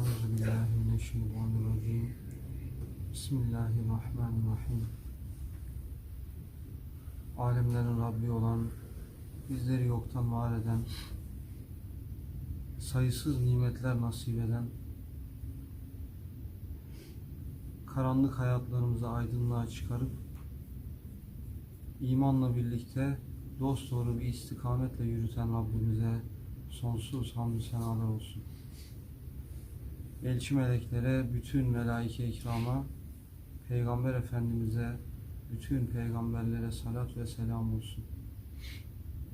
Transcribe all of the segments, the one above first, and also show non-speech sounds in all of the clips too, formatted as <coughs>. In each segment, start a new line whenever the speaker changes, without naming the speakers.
Euzu billahi mineşşeytanirracim. Bismillahirrahmanirrahim. Alemlerin Rabbi olan, bizleri yoktan var eden, sayısız nimetler nasip eden, karanlık hayatlarımızı aydınlığa çıkarıp, imanla birlikte dosdoğru bir istikametle yürüten Rabbimize sonsuz hamdü senalar olsun. Elçi meleklere, bütün melaike ikrama, Peygamber Efendimiz'e, bütün peygamberlere salat ve selam olsun.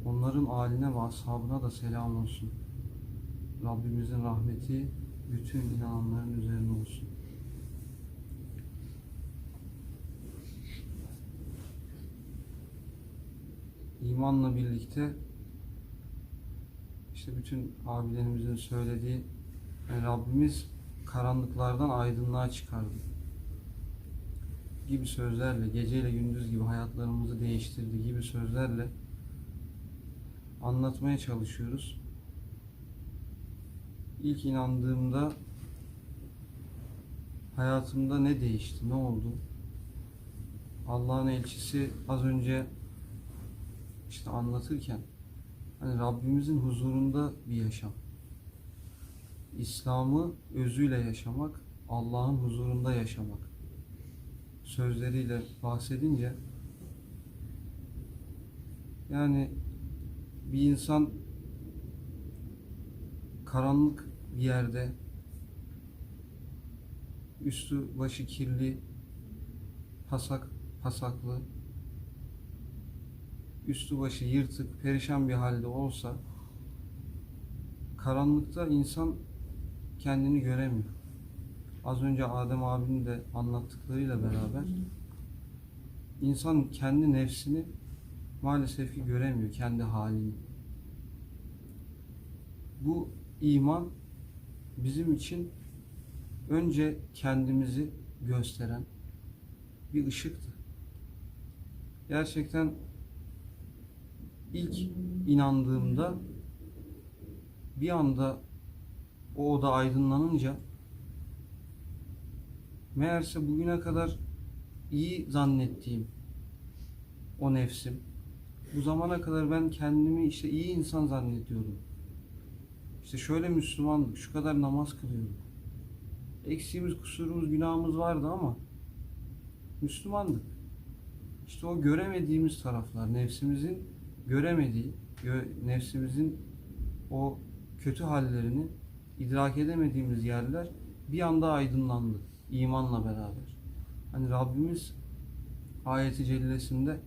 Onların aline ve ashabına da selam olsun. Rabbimizin rahmeti bütün inananların üzerine olsun. İmanla birlikte işte bütün abilerimizin söylediği yani Rabbimiz karanlıklardan aydınlığa çıkardı gibi sözlerle, geceyle gündüz gibi hayatlarımızı değiştirdi gibi sözlerle anlatmaya çalışıyoruz. İlk inandığımda hayatımda ne değişti, ne oldu? Allah'ın elçisi az önce işte anlatırken hani Rabbimizin huzurunda bir yaşam. İslam'ı özüyle yaşamak, Allah'ın huzurunda yaşamak sözleriyle bahsedince yani bir insan karanlık bir yerde üstü başı kirli pasak pasaklı üstü başı yırtık perişan bir halde olsa karanlıkta insan kendini göremiyor. Az önce Adem abinin de anlattıklarıyla beraber insan kendi nefsini maalesef ki göremiyor, kendi halini. Bu iman bizim için önce kendimizi gösteren bir ışıktı. Gerçekten ilk inandığımda bir anda o oda aydınlanınca meğerse bugüne kadar iyi zannettiğim o nefsim bu zamana kadar ben kendimi işte iyi insan zannediyordum. İşte şöyle Müslümandık, şu kadar namaz kılıyorduk. Eksiğimiz, kusurumuz, günahımız vardı ama Müslümandık. İşte o göremediğimiz taraflar, nefsimizin göremediği, gö- nefsimizin o kötü hallerini idrak edemediğimiz yerler bir anda aydınlandı imanla beraber. Hani Rabbimiz ayeti cellesinde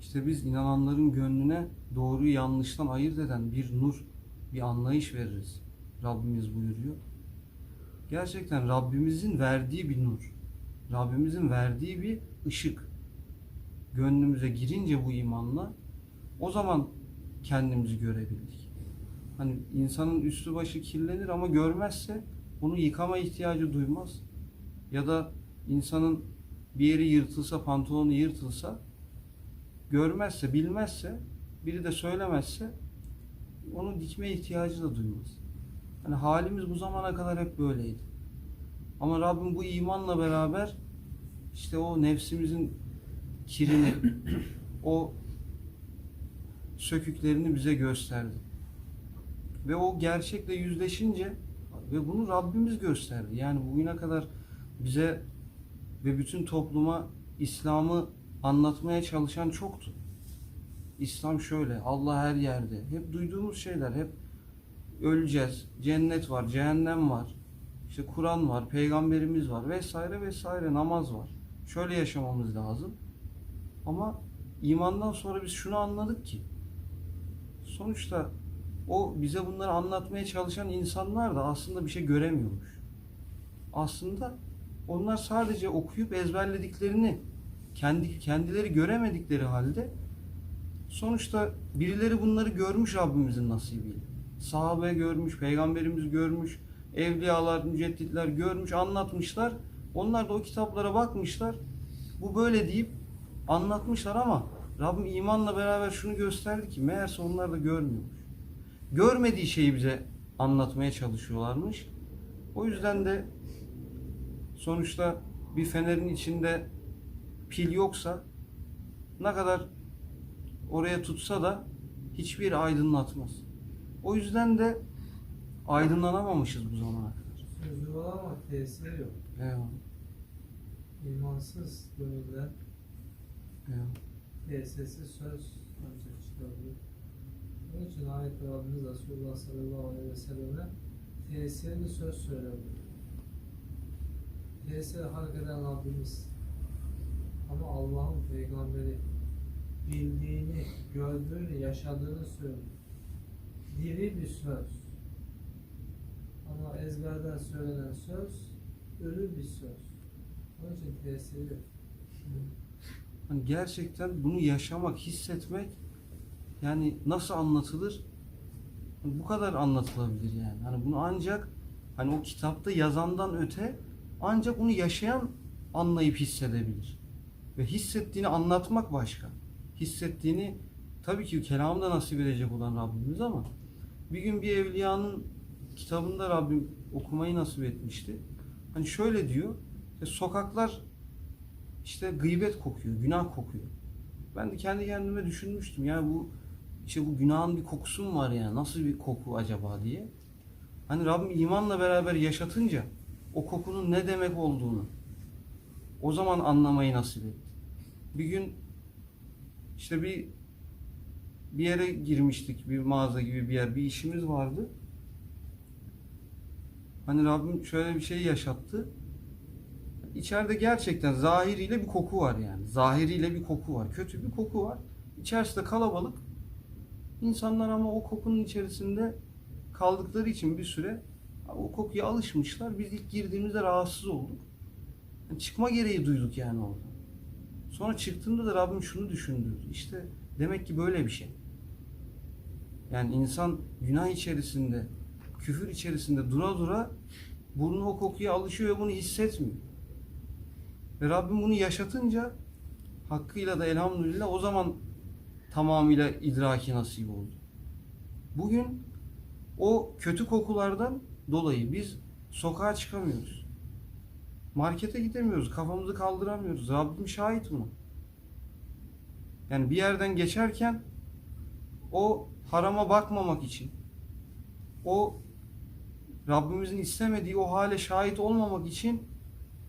işte biz inananların gönlüne doğruyu yanlıştan ayırt eden bir nur, bir anlayış veririz. Rabbimiz buyuruyor. Gerçekten Rabbimizin verdiği bir nur. Rabbimizin verdiği bir ışık. Gönlümüze girince bu imanla o zaman kendimizi görebildik. Hani insanın üstü başı kirlenir ama görmezse bunu yıkama ihtiyacı duymaz. Ya da insanın bir yeri yırtılsa, pantolonu yırtılsa görmezse, bilmezse, biri de söylemezse onu dikme ihtiyacı da duymaz. Hani halimiz bu zamana kadar hep böyleydi. Ama Rabbim bu imanla beraber işte o nefsimizin kirini, <coughs> o söküklerini bize gösterdi. Ve o gerçekle yüzleşince ve bunu Rabbimiz gösterdi. Yani bugüne kadar bize ve bütün topluma İslam'ı anlatmaya çalışan çoktu. İslam şöyle, Allah her yerde. Hep duyduğumuz şeyler, hep öleceğiz, cennet var, cehennem var, işte Kur'an var, peygamberimiz var vesaire vesaire, namaz var. Şöyle yaşamamız lazım. Ama imandan sonra biz şunu anladık ki, sonuçta o bize bunları anlatmaya çalışan insanlar da aslında bir şey göremiyormuş. Aslında onlar sadece okuyup ezberlediklerini kendi kendileri göremedikleri halde sonuçta birileri bunları görmüş Rabbimizin nasibiyle. Sahabe görmüş, peygamberimiz görmüş, evliyalar, mücedditler görmüş, anlatmışlar. Onlar da o kitaplara bakmışlar. Bu böyle deyip anlatmışlar ama Rabbim imanla beraber şunu gösterdi ki meğerse onlar da görmüyormuş. Görmediği şeyi bize anlatmaya çalışıyorlarmış. O yüzden de sonuçta bir fenerin içinde pil yoksa ne kadar oraya tutsa da hiçbir aydınlatmaz. O yüzden de aydınlanamamışız bu zamana kadar.
Sözü ama tesiri yok.
Eyvallah.
İmansız gönüller
eyvallah.
tesirsiz söz ancak çıkabilir. Onun için ayet-i Rabbimiz Resulullah sallallahu aleyhi ve selleme tesirli söz söylemiş. Tesiri hak eden Rabbimiz. Ama Allah'ın peygamberi bildiğini, gördüğünü, yaşadığını söylüyor. Diri bir söz. Ama ezberden söylenen söz ölü bir söz. Onun için tesiri yok.
Hani gerçekten bunu yaşamak, hissetmek yani nasıl anlatılır? Bu kadar anlatılabilir yani. Hani bunu ancak hani o kitapta yazandan öte ancak bunu yaşayan anlayıp hissedebilir. Ve hissettiğini anlatmak başka. Hissettiğini tabii ki kelamda nasip edecek olan Rabbimiz ama bir gün bir evliyanın kitabında Rabbim okumayı nasip etmişti. Hani şöyle diyor. işte sokaklar işte gıybet kokuyor, günah kokuyor. Ben de kendi kendime düşünmüştüm. Yani bu işte bu günahın bir kokusu mu var yani? Nasıl bir koku acaba diye. Hani Rabbim imanla beraber yaşatınca o kokunun ne demek olduğunu o zaman anlamayı nasip etti. Bir gün işte bir bir yere girmiştik, bir mağaza gibi bir yer, bir işimiz vardı. Hani Rabbim şöyle bir şey yaşattı. İçeride gerçekten zahiriyle bir koku var yani. Zahiriyle bir koku var. Kötü bir koku var. İçerisi de kalabalık. İnsanlar ama o kokunun içerisinde kaldıkları için bir süre o kokuya alışmışlar. Biz ilk girdiğimizde rahatsız olduk. Yani çıkma gereği duyduk yani orada. Sonra çıktığımda da Rabbim şunu düşündürdü. İşte demek ki böyle bir şey. Yani insan günah içerisinde, küfür içerisinde dura dura burnu o kokuya alışıyor ve bunu hissetmiyor. Ve Rabbim bunu yaşatınca hakkıyla da elhamdülillah o zaman tamamıyla idraki nasip oldu. Bugün o kötü kokulardan dolayı biz sokağa çıkamıyoruz. Markete gidemiyoruz, kafamızı kaldıramıyoruz. Rabbim şahit buna. Yani bir yerden geçerken o harama bakmamak için, o Rabbimizin istemediği o hale şahit olmamak için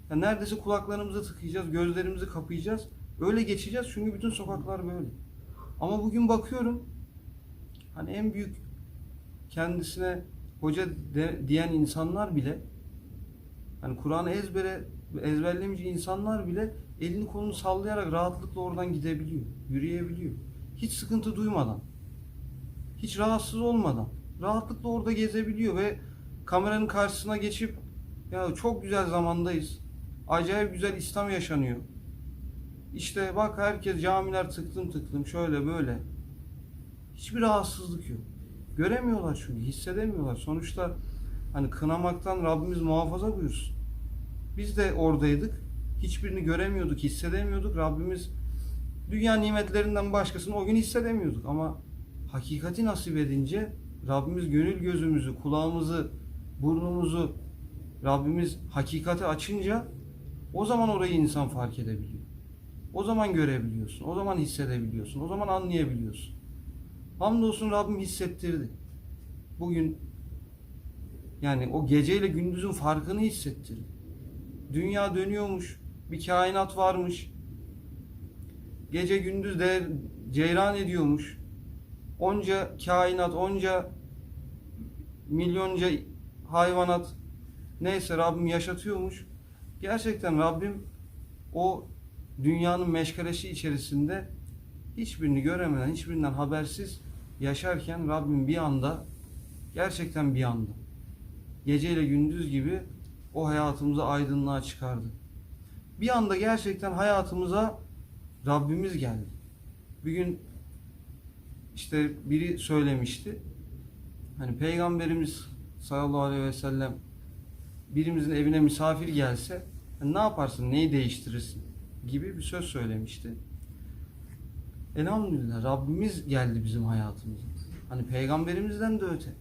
ya neredeyse kulaklarımızı tıkayacağız, gözlerimizi kapayacağız. Öyle geçeceğiz çünkü bütün sokaklar böyle. Ama bugün bakıyorum hani en büyük kendisine hoca de- diyen insanlar bile hani Kur'an'ı ezbere ezberlemiş insanlar bile elini kolunu sallayarak rahatlıkla oradan gidebiliyor, yürüyebiliyor. Hiç sıkıntı duymadan, hiç rahatsız olmadan rahatlıkla orada gezebiliyor ve kameranın karşısına geçip ya çok güzel zamandayız. Acayip güzel İslam yaşanıyor. İşte bak herkes camiler tıklım tıklım şöyle böyle. Hiçbir rahatsızlık yok. Göremiyorlar çünkü hissedemiyorlar. Sonuçta hani kınamaktan Rabbimiz muhafaza buyursun. Biz de oradaydık. Hiçbirini göremiyorduk, hissedemiyorduk. Rabbimiz dünya nimetlerinden başkasını o gün hissedemiyorduk ama hakikati nasip edince Rabbimiz gönül gözümüzü, kulağımızı, burnumuzu Rabbimiz hakikati açınca o zaman orayı insan fark edebiliyor. O zaman görebiliyorsun, o zaman hissedebiliyorsun, o zaman anlayabiliyorsun. Hamdolsun Rabbim hissettirdi. Bugün yani o geceyle gündüzün farkını hissettirdi. Dünya dönüyormuş, bir kainat varmış. Gece gündüz de ceyran ediyormuş. Onca kainat, onca milyonca hayvanat neyse Rabbim yaşatıyormuş. Gerçekten Rabbim o dünyanın meşgalesi içerisinde hiçbirini göremeden, hiçbirinden habersiz yaşarken Rabbim bir anda gerçekten bir anda geceyle gündüz gibi o hayatımızı aydınlığa çıkardı. Bir anda gerçekten hayatımıza Rabbimiz geldi. Bir gün işte biri söylemişti. Hani Peygamberimiz sallallahu aleyhi ve sellem birimizin evine misafir gelse ne yaparsın, neyi değiştirirsin gibi bir söz söylemişti. Elhamdülillah Rabbimiz geldi bizim hayatımıza. Hani peygamberimizden de öte.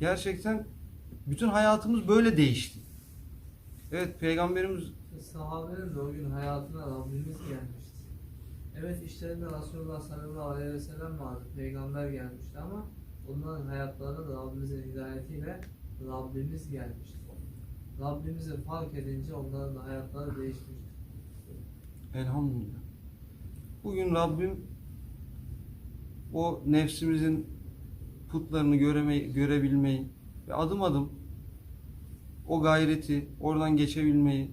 Gerçekten Bütün hayatımız böyle değişti. Evet peygamberimiz
Sahabenin de o gün hayatına Rabbimiz gelmişti. Evet işlerinde Resulullah sallallahu aleyhi ve sellem vardı. Peygamber gelmişti ama onların hayatlarına da Rabbimizin hidayetiyle Rabbimiz gelmişti. Rabbimizi fark edince onların da hayatları değişmişti.
Elhamdülillah. Bugün Rabbim o nefsimizin putlarını göremeyi, görebilmeyi ve adım adım o gayreti oradan geçebilmeyi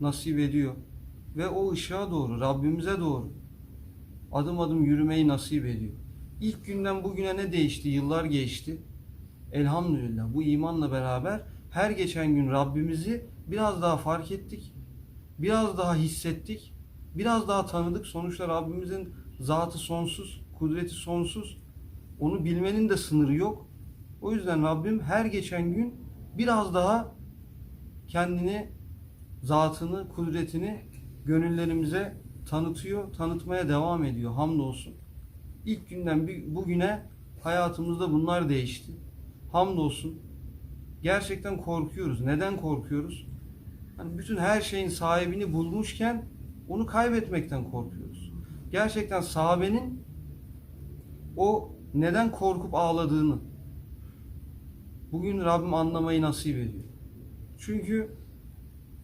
nasip ediyor. Ve o ışığa doğru, Rabbimize doğru adım adım yürümeyi nasip ediyor. İlk günden bugüne ne değişti? Yıllar geçti. Elhamdülillah bu imanla beraber her geçen gün Rabbimizi biraz daha fark ettik. Biraz daha hissettik. Biraz daha tanıdık. Sonuçta Rabbimizin zatı sonsuz, kudreti sonsuz. Onu bilmenin de sınırı yok. O yüzden Rabbim her geçen gün biraz daha kendini, zatını, kudretini gönüllerimize tanıtıyor, tanıtmaya devam ediyor. Hamdolsun. İlk günden bugüne hayatımızda bunlar değişti. Hamdolsun. Gerçekten korkuyoruz. Neden korkuyoruz? Hani bütün her şeyin sahibini bulmuşken onu kaybetmekten korkuyoruz. Gerçekten sahabenin o neden korkup ağladığını bugün Rabbim anlamayı nasip ediyor. Çünkü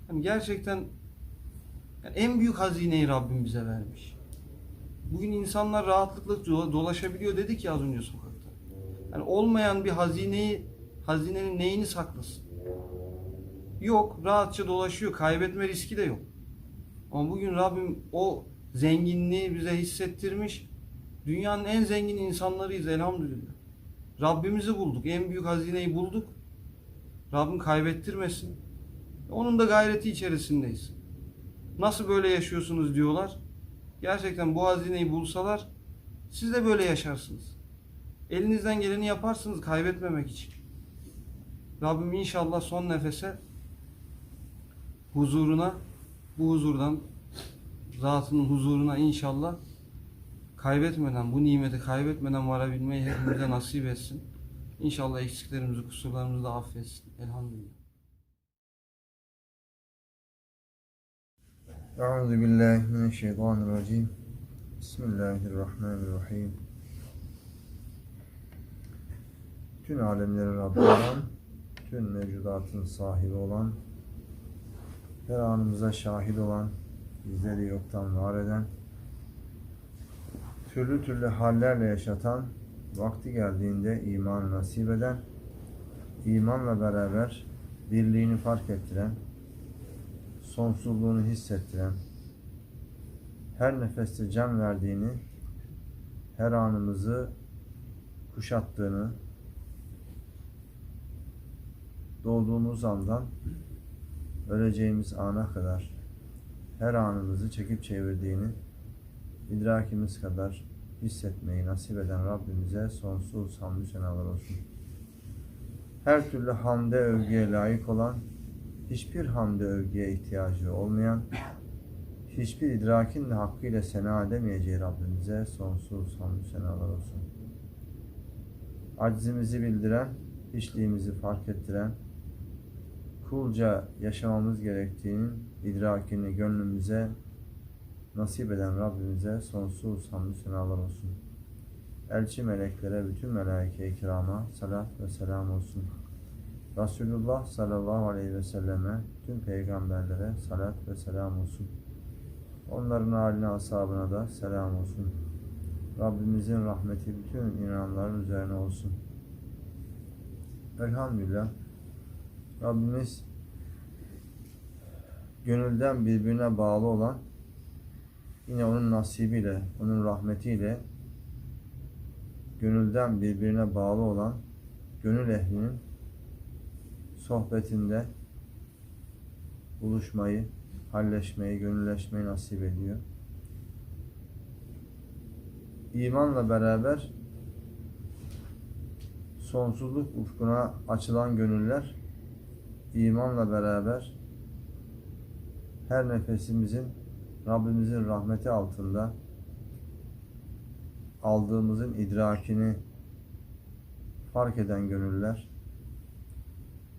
hani gerçekten yani en büyük hazineyi Rabbim bize vermiş. Bugün insanlar rahatlıkla dola- dolaşabiliyor dedik ya az önce sokakta. Yani olmayan bir hazineyi, hazinenin neyini saklasın? Yok, rahatça dolaşıyor, kaybetme riski de yok. Ama bugün Rabbim o zenginliği bize hissettirmiş. Dünyanın en zengin insanlarıyız elhamdülillah. Rabbimizi bulduk, en büyük hazineyi bulduk. Rabbim kaybettirmesin. Onun da gayreti içerisindeyiz. Nasıl böyle yaşıyorsunuz diyorlar. Gerçekten bu hazineyi bulsalar siz de böyle yaşarsınız. Elinizden geleni yaparsınız kaybetmemek için. Rabbim inşallah son nefese huzuruna, bu huzurdan, zatının huzuruna inşallah kaybetmeden, bu nimeti kaybetmeden varabilmeyi hepimize nasip <laughs> etsin. İnşallah eksiklerimizi, kusurlarımızı da affetsin. Elhamdülillah.
أعوذ بالله من الشيطان الرجيم بسم الله الرحمن الرحيم Tüm alemlerin Rabbi olan, tüm mevcudatın sahibi olan, her anımıza şahit olan, bizleri yoktan var eden, türlü türlü hallerle yaşatan, vakti geldiğinde iman nasip eden, imanla beraber birliğini fark ettiren, sonsuzluğunu hissettiren, her nefeste can verdiğini, her anımızı kuşattığını, doğduğumuz andan öleceğimiz ana kadar her anımızı çekip çevirdiğini idrakimiz kadar hissetmeyi nasip eden Rabbimize sonsuz hamdü senalar olsun. Her türlü hamde övgüye layık olan hiçbir hamde övgüye ihtiyacı olmayan, hiçbir idrakin de hakkıyla sena edemeyeceği Rabbimize sonsuz hamdü senalar olsun. Aczimizi bildiren, hiçliğimizi fark ettiren, kulca yaşamamız gerektiğinin idrakini gönlümüze nasip eden Rabbimize sonsuz hamdü senalar olsun. Elçi meleklere, bütün melaike-i kirama salat ve selam olsun. Resulullah sallallahu aleyhi ve selleme, tüm peygamberlere salat ve selam olsun. Onların haline, ashabına da selam olsun. Rabbimizin rahmeti bütün inananların üzerine olsun. Elhamdülillah. Rabbimiz gönülden birbirine bağlı olan yine onun nasibiyle, onun rahmetiyle gönülden birbirine bağlı olan gönül ehlinin sohbetinde buluşmayı, halleşmeyi, gönülleşmeyi nasip ediyor. İmanla beraber sonsuzluk ufkuna açılan gönüller imanla beraber her nefesimizin Rabbimizin rahmeti altında aldığımızın idrakini fark eden gönüller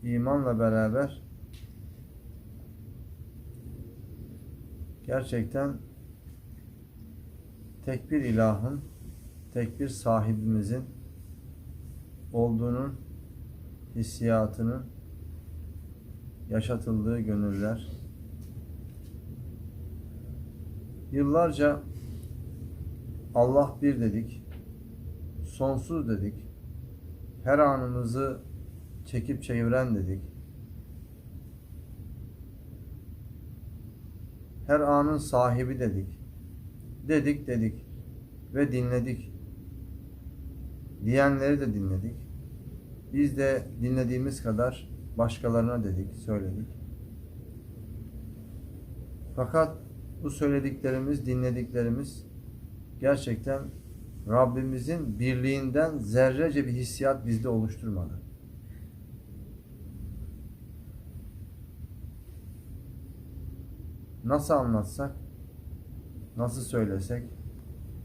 imanla beraber gerçekten tek bir ilahın, tek bir sahibimizin olduğunun hissiyatının yaşatıldığı gönüller. Yıllarca Allah bir dedik, sonsuz dedik, her anımızı çekip çeviren dedik. Her anın sahibi dedik. Dedik dedik ve dinledik. Diyenleri de dinledik. Biz de dinlediğimiz kadar başkalarına dedik, söyledik. Fakat bu söylediklerimiz, dinlediklerimiz gerçekten Rabbimizin birliğinden zerrece bir hissiyat bizde oluşturmadı. Nasıl anlatsak, nasıl söylesek,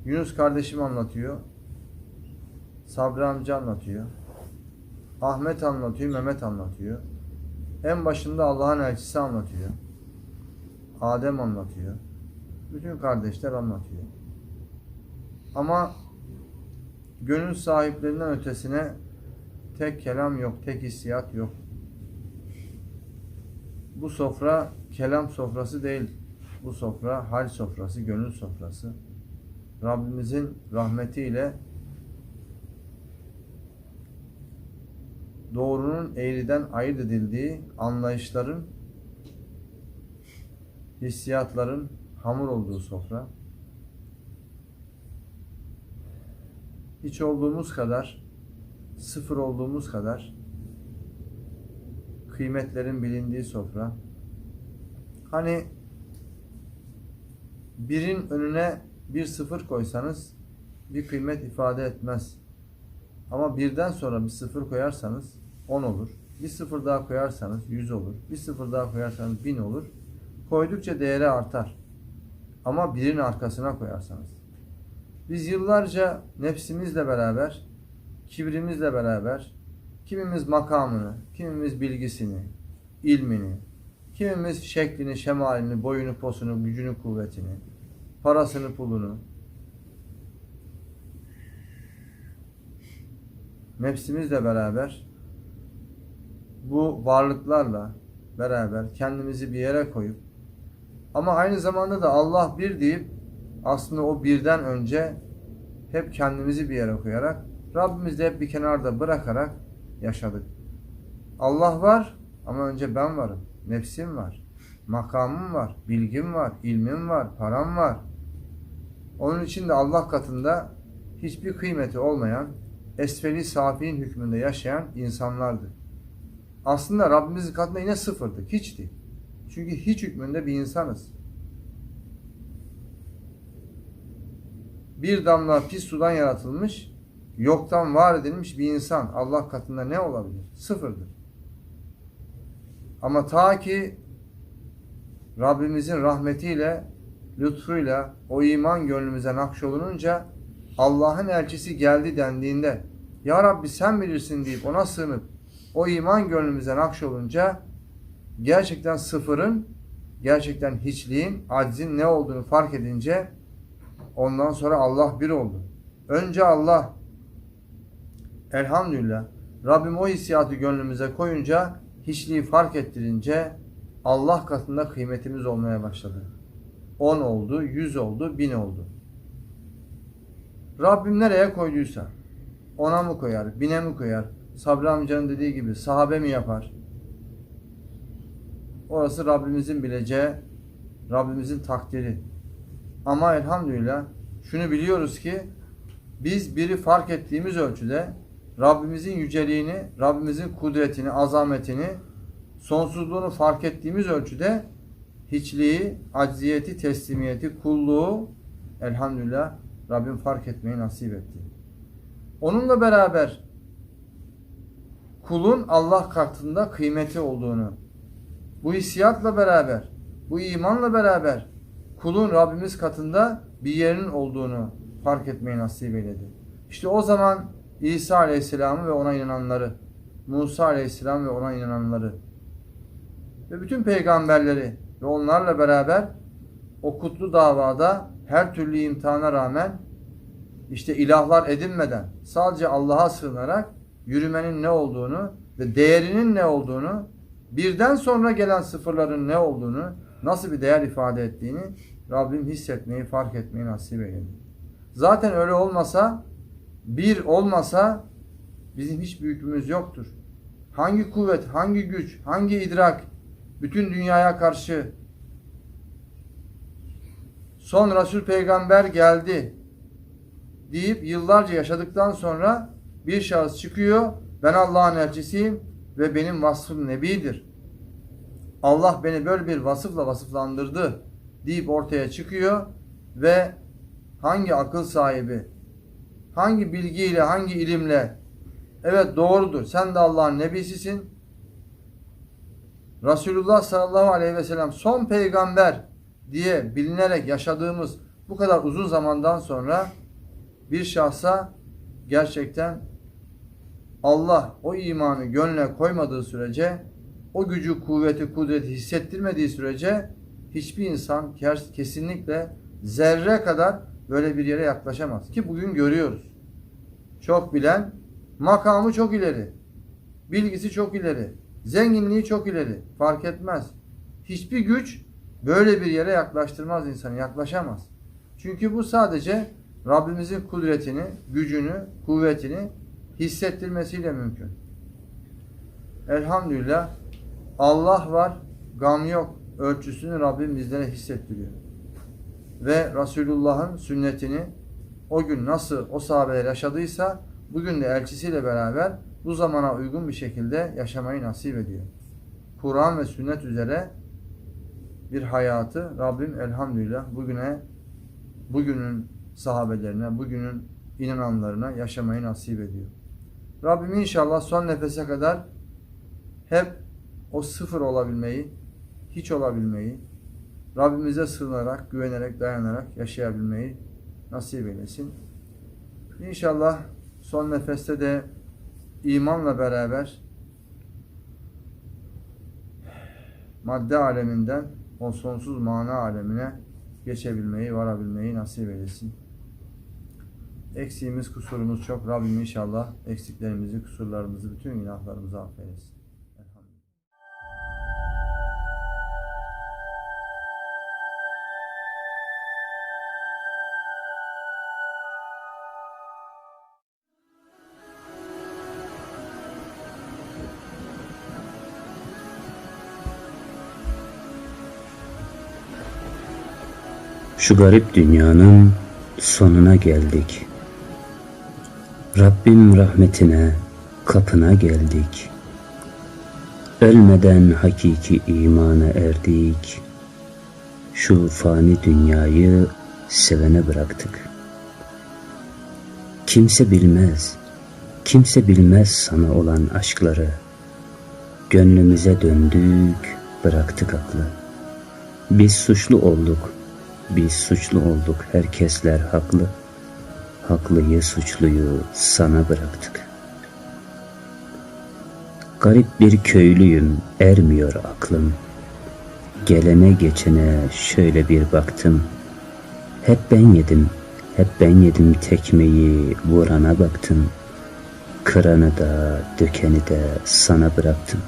Yunus kardeşim anlatıyor, Sabri amca anlatıyor, Ahmet anlatıyor, Mehmet anlatıyor. En başında Allah'ın elçisi anlatıyor. Adem anlatıyor. Bütün kardeşler anlatıyor. Ama gönül sahiplerinden ötesine tek kelam yok, tek hissiyat yok. Bu sofra kelam sofrası değil. Bu sofra hal sofrası, gönül sofrası. Rabbimizin rahmetiyle doğrunun eğriden ayırt edildiği anlayışların, hissiyatların hamur olduğu sofra. Hiç olduğumuz kadar, sıfır olduğumuz kadar kıymetlerin bilindiği sofra. Hani birin önüne bir sıfır koysanız bir kıymet ifade etmez. Ama birden sonra bir sıfır koyarsanız 10 olur. Bir sıfır daha koyarsanız 100 olur. Bir sıfır daha koyarsanız 1000 olur. Koydukça değeri artar. Ama birin arkasına koyarsanız. Biz yıllarca nefsimizle beraber, kibrimizle beraber, kimimiz makamını, kimimiz bilgisini, ilmini, kimimiz şeklini, şemalini, boyunu, posunu, gücünü, kuvvetini, parasını, pulunu, nefsimizle beraber bu varlıklarla beraber kendimizi bir yere koyup ama aynı zamanda da Allah bir deyip aslında o birden önce hep kendimizi bir yere koyarak Rabbimizi de hep bir kenarda bırakarak yaşadık. Allah var ama önce ben varım. Nefsim var. Makamım var. Bilgim var. ilmim var. Param var. Onun için de Allah katında hiçbir kıymeti olmayan esfeli safinin hükmünde yaşayan insanlardı. Aslında Rabbimizin katında yine sıfırdık. Hiçti. Çünkü hiç hükmünde bir insanız. Bir damla pis sudan yaratılmış, yoktan var edilmiş bir insan Allah katında ne olabilir? Sıfırdır. Ama ta ki Rabbimizin rahmetiyle, lütfuyla o iman gönlümüze nakşolununca Allah'ın elçisi geldi dendiğinde Ya Rabbi sen bilirsin deyip ona sığınıp o iman gönlümüze nakşolunca gerçekten sıfırın, gerçekten hiçliğin, aczin ne olduğunu fark edince ondan sonra Allah bir oldu. Önce Allah elhamdülillah Rabbim o hissiyatı gönlümüze koyunca hiçliği fark ettirince Allah katında kıymetimiz olmaya başladı. 10 oldu, 100 oldu, 1000 oldu. Rabbim nereye koyduysa ona mı koyar, bine mi koyar? Sabri amcanın dediği gibi sahabe mi yapar? Orası Rabbimizin bileceği, Rabbimizin takdiri. Ama elhamdülillah şunu biliyoruz ki biz biri fark ettiğimiz ölçüde Rabbimizin yüceliğini, Rabbimizin kudretini, azametini, sonsuzluğunu fark ettiğimiz ölçüde hiçliği, acziyeti, teslimiyeti, kulluğu elhamdülillah Rabbim fark etmeyi nasip etti. Onunla beraber kulun Allah katında kıymeti olduğunu, bu hissiyatla beraber, bu imanla beraber kulun Rabbimiz katında bir yerinin olduğunu fark etmeyi nasip eyledi. İşte o zaman İsa Aleyhisselam'ı ve ona inananları Musa Aleyhisselam ve ona inananları ve bütün peygamberleri ve onlarla beraber o kutlu davada her türlü imtihana rağmen işte ilahlar edinmeden sadece Allah'a sığınarak yürümenin ne olduğunu ve değerinin ne olduğunu birden sonra gelen sıfırların ne olduğunu nasıl bir değer ifade ettiğini Rabbim hissetmeyi, fark etmeyi nasip eyledi. Zaten öyle olmasa bir olmasa bizim hiç hükmümüz yoktur. Hangi kuvvet, hangi güç, hangi idrak bütün dünyaya karşı son Resul peygamber geldi deyip yıllarca yaşadıktan sonra bir şahıs çıkıyor. Ben Allah'ın elçisiyim ve benim vasfım nebidir. Allah beni böyle bir vasıfla vasıflandırdı deyip ortaya çıkıyor ve hangi akıl sahibi, hangi bilgiyle, hangi ilimle evet doğrudur sen de Allah'ın nebisisin. Resulullah sallallahu aleyhi ve sellem son peygamber diye bilinerek yaşadığımız bu kadar uzun zamandan sonra bir şahsa gerçekten Allah o imanı gönle koymadığı sürece, o gücü, kuvveti, kudreti hissettirmediği sürece hiçbir insan kesinlikle zerre kadar böyle bir yere yaklaşamaz. Ki bugün görüyoruz. Çok bilen, makamı çok ileri, bilgisi çok ileri, zenginliği çok ileri, fark etmez. Hiçbir güç böyle bir yere yaklaştırmaz insanı, yaklaşamaz. Çünkü bu sadece Rabbimizin kudretini, gücünü, kuvvetini hissettirmesiyle mümkün. Elhamdülillah Allah var, gam yok ölçüsünü Rabbim bizlere hissettiriyor. Ve Resulullah'ın sünnetini o gün nasıl o sahabeler yaşadıysa bugün de elçisiyle beraber bu zamana uygun bir şekilde yaşamayı nasip ediyor. Kur'an ve sünnet üzere bir hayatı Rabbim elhamdülillah bugüne bugünün sahabelerine, bugünün inananlarına yaşamayı nasip ediyor. Rabbim inşallah son nefese kadar hep o sıfır olabilmeyi, hiç olabilmeyi, Rabbimize sığınarak, güvenerek, dayanarak yaşayabilmeyi nasip eylesin. İnşallah son nefeste de imanla beraber madde aleminden o sonsuz mana alemine geçebilmeyi, varabilmeyi nasip eylesin. Eksiğimiz, kusurumuz çok. Rabbim inşallah eksiklerimizi, kusurlarımızı, bütün günahlarımızı affeylesin.
Şu garip dünyanın sonuna geldik. Rabbim rahmetine kapına geldik. Ölmeden hakiki imana erdik. Şu fani dünyayı sevene bıraktık. Kimse bilmez, kimse bilmez sana olan aşkları. Gönlümüze döndük, bıraktık aklı. Biz suçlu olduk, biz suçlu olduk, herkesler haklı. Haklıyı, suçluyu sana bıraktık. Garip bir köylüyüm, ermiyor aklım. Gelene geçene şöyle bir baktım. Hep ben yedim, hep ben yedim tekmeyi, vurana baktım. Kıranı da, dökeni de sana bıraktım.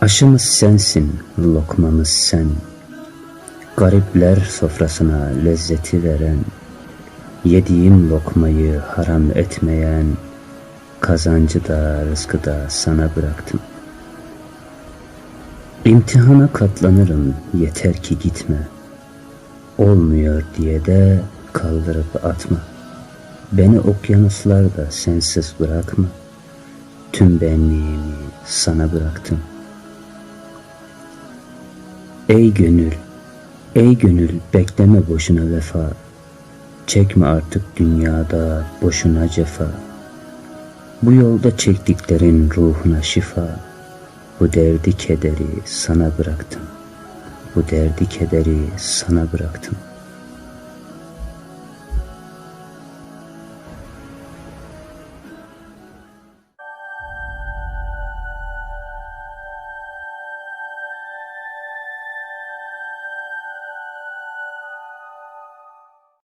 Aşımız sensin, lokmamız sen. Garipler sofrasına lezzeti veren, yediğim lokmayı haram etmeyen, kazancı da rızkı da sana bıraktım. İmtihana katlanırım yeter ki gitme. Olmuyor diye de kaldırıp atma. Beni okyanuslarda sensiz bırakma. Tüm benliğimi sana bıraktım. Ey gönül, ey gönül bekleme boşuna vefa. Çekme artık dünyada boşuna cefa. Bu yolda çektiklerin ruhuna şifa. Bu derdi kederi sana bıraktım. Bu derdi kederi sana bıraktım.